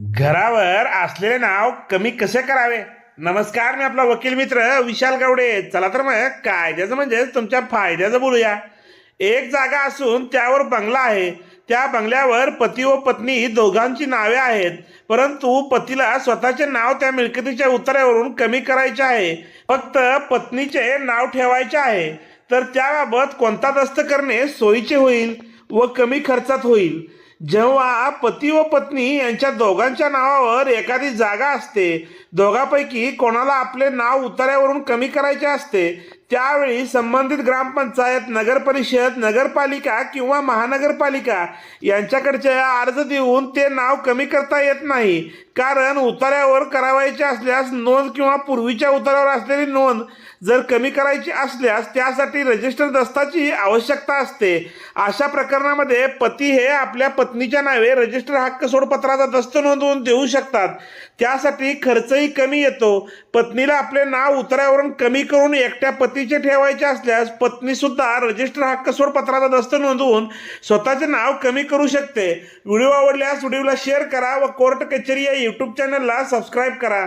घरावर असलेले नाव कमी कसे करावे? नमस्कार मी आपला वकील मित्र विशाल गावडे. चला तर मग कायद्याचं म्हणजे तुमच्या फायद्याचं बोलूया. एक जागा असून त्यावर बंगला आहे. त्या बंगल्यावर पती व पत्नी दोघांची नावे आहेत. परंतु पतीला स्वतःचे नाव त्या मिळकतीच्या उतार्यावरून कमी करायचे आहे. फक्त पत्नीचे नाव ठेवायचे आहे. तर त्याबाबत कोणता दस्त करणे सोयीचे होईल? व कमी खर्चात होईल. जेव्हा पती व पत्नी यांच्या दोघांच्या नावावर एखादी जागा असते दोघांपैकी कोणाला आपले नाव उतार्यावरून कमी करायचे असते त्यावेळी संबंधित ग्रामपंचायत नगरपरिषद नगरपालिका किंवा महानगरपालिका यांच्याकडच्या अर्ज देऊन ते नाव कमी करता येत नाही. कारण उतार्यावर करावायचे असल्यास नोंद किंवा पूर्वीच्या उतार्यावर असलेली नोंद जर कमी करायची असल्यास त्यासाठी रजिस्टर दस्ताची आवश्यकता असते. अशा प्रकरणामध्ये पती हे आपल्या पत्नीच्या नावे रजिस्टर हक्क सोडपत्राचा दस्त नोंदवून देऊ शकतात. त्यासाठी खर्चही कमी येतो. पत्नीला आपले नाव उतार्यावरून कमी करून एकट्या पतीचे ठेवायचे असल्यास पत्नी सुद्धा रजिस्टर हक्क सोडपत्राचा दस्त नोंदवून स्वतःचे नाव कमी करू शकते. व्हिडिओ आवडल्यास व्हिडिओला शेअर करा व कोर्ट कचेरी या यूट्यूब चॅनलला सबस्क्राईब करा.